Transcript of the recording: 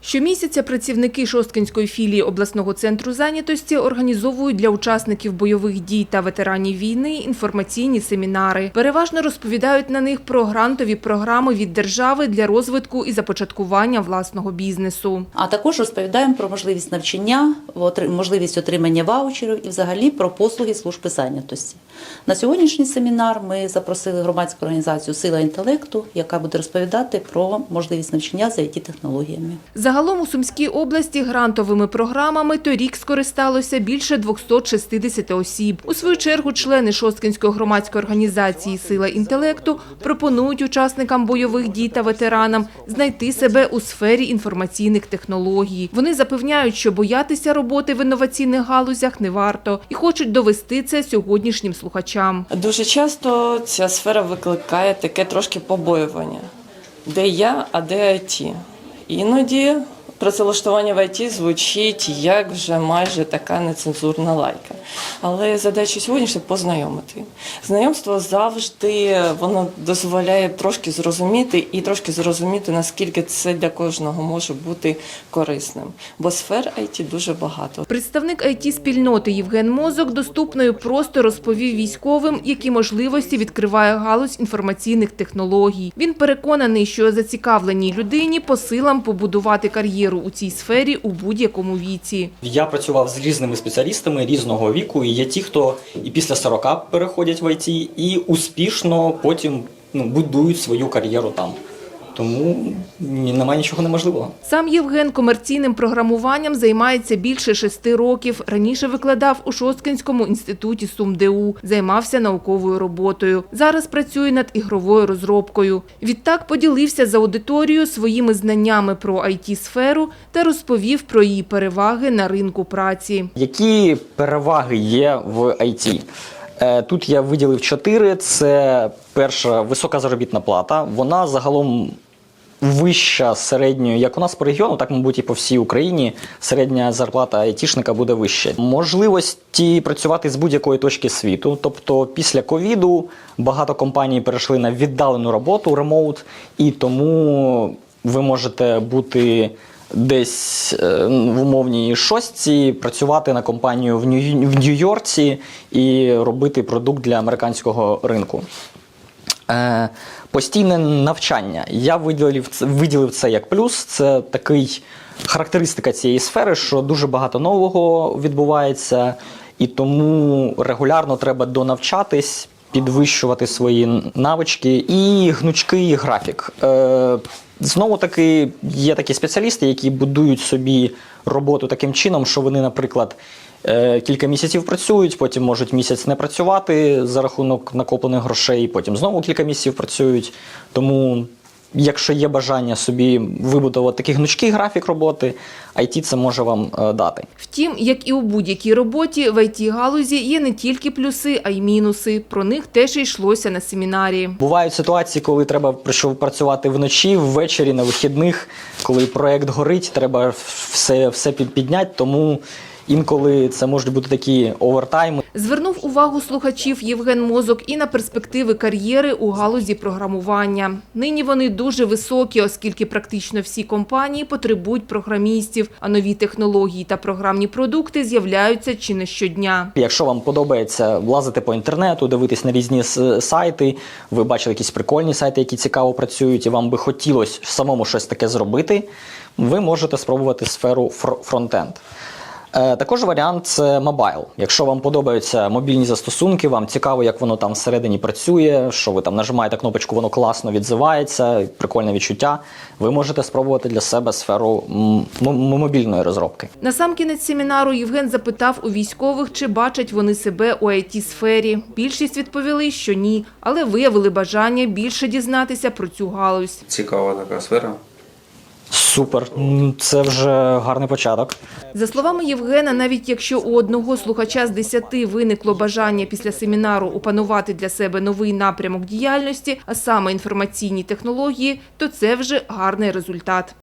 Щомісяця працівники Шосткинської філії обласного центру зайнятості організовують для учасників бойових дій та ветеранів війни інформаційні семінари. Переважно розповідають на них про грантові програми від держави для розвитку і започаткування власного бізнесу. А також розповідаємо про можливість навчання, можливість отримання ваучерів і взагалі про послуги служби зайнятості. На сьогоднішній семінар ми запросили громадську організацію Сила інтелекту, яка буде розповідати про можливість навчання за it технологіями Загалом у Сумській області грантовими програмами торік скористалося більше 260 осіб. У свою чергу члени Шосткинської громадської організації Сила інтелекту пропонують учасникам бойових дій та ветеранам знайти себе у сфері інформаційних технологій. Вони запевняють, що боятися роботи в інноваційних галузях не варто і хочуть довести це сьогоднішнім слухачам. Дуже часто ця сфера викликає таке трошки побоювання. Де я, а де IT? Іноді працевлаштування в ІТ звучить як вже майже така нецензурна лайка. Але задача сьогодні познайомити. Знайомство завжди воно дозволяє трошки зрозуміти і трошки зрозуміти, наскільки це для кожного може бути корисним. Бо сфер IT дуже багато. Представник IT-спільноти Євген Мозок доступно і просто розповів військовим, які можливості відкриває галузь інформаційних технологій. Він переконаний, що зацікавленій людині по силам побудувати кар'єру у цій сфері у будь-якому віці. Я працював з різними спеціалістами різного віку, є ті, хто і після 40 переходять в ІТ, і успішно потім ну, будують свою кар'єру там. Тому ні- немає нічого неможливого. Сам Євген комерційним програмуванням займається більше шести років. Раніше викладав у Шосткинському інституті СумДУ, займався науковою роботою. Зараз працює над ігровою розробкою. Відтак поділився з аудиторією своїми знаннями про IT-сферу та розповів про її переваги на ринку праці. Які переваги є в IT? Е, Тут я виділив чотири. Це перша висока заробітна плата. Вона загалом вища середньої, як у нас по регіону, так, мабуть, і по всій Україні. Середня зарплата айтішника буде вища. Можливості працювати з будь-якої точки світу. Тобто, після ковіду багато компаній перейшли на віддалену роботу, ремоут, і тому ви можете бути десь е, в умовній шостці, працювати на компанію в Нью-Йорці і робити продукт для американського ринку. Е, постійне навчання. Я виділив, виділив це як плюс. Це такий характеристика цієї сфери, що дуже багато нового відбувається, і тому регулярно треба донавчатись, підвищувати свої навички і гнучкий графік. Е, знову таки є такі спеціалісти, які будують собі роботу таким чином, що вони, наприклад, Кілька місяців працюють, потім можуть місяць не працювати за рахунок накоплених грошей, потім знову кілька місяців працюють. Тому, якщо є бажання собі вибудувати такий гнучкий графік роботи, IT це може вам е, дати. Втім, як і у будь-якій роботі, в IT-галузі є не тільки плюси, а й мінуси. Про них теж йшлося на семінарі. Бувають ситуації, коли треба працювати вночі, ввечері, на вихідних, коли проект горить, треба все, все підняти, тому інколи це можуть бути такі овертайми. Звернув увагу слухачів Євген Мозок і на перспективи кар'єри у галузі програмування. Нині вони дуже високі, оскільки практично всі компанії потребують програмістів, а нові технології та програмні продукти з'являються чи не щодня. Якщо вам подобається лазити по інтернету, дивитись на різні сайти, ви бачили якісь прикольні сайти, які цікаво працюють, і вам би хотілося самому щось таке зробити, ви можете спробувати сферу фр- фронтенд. Е, Також варіант це мобайл. Якщо вам подобаються мобільні застосунки, вам цікаво, як воно там всередині працює, що ви там нажимаєте кнопочку, воно класно відзивається, прикольне відчуття. Ви можете спробувати для себе сферу м, м- мобільної розробки. На сам кінець семінару Євген запитав у військових, чи бачать вони себе у IT-сфері. Більшість відповіли, що ні, але виявили бажання більше дізнатися про цю галузь. Цікава така сфера. Супер, це вже гарний початок. За словами Євгена, навіть якщо у одного слухача з десяти виникло бажання після семінару опанувати для себе новий напрямок діяльності, а саме інформаційні технології, то це вже гарний результат.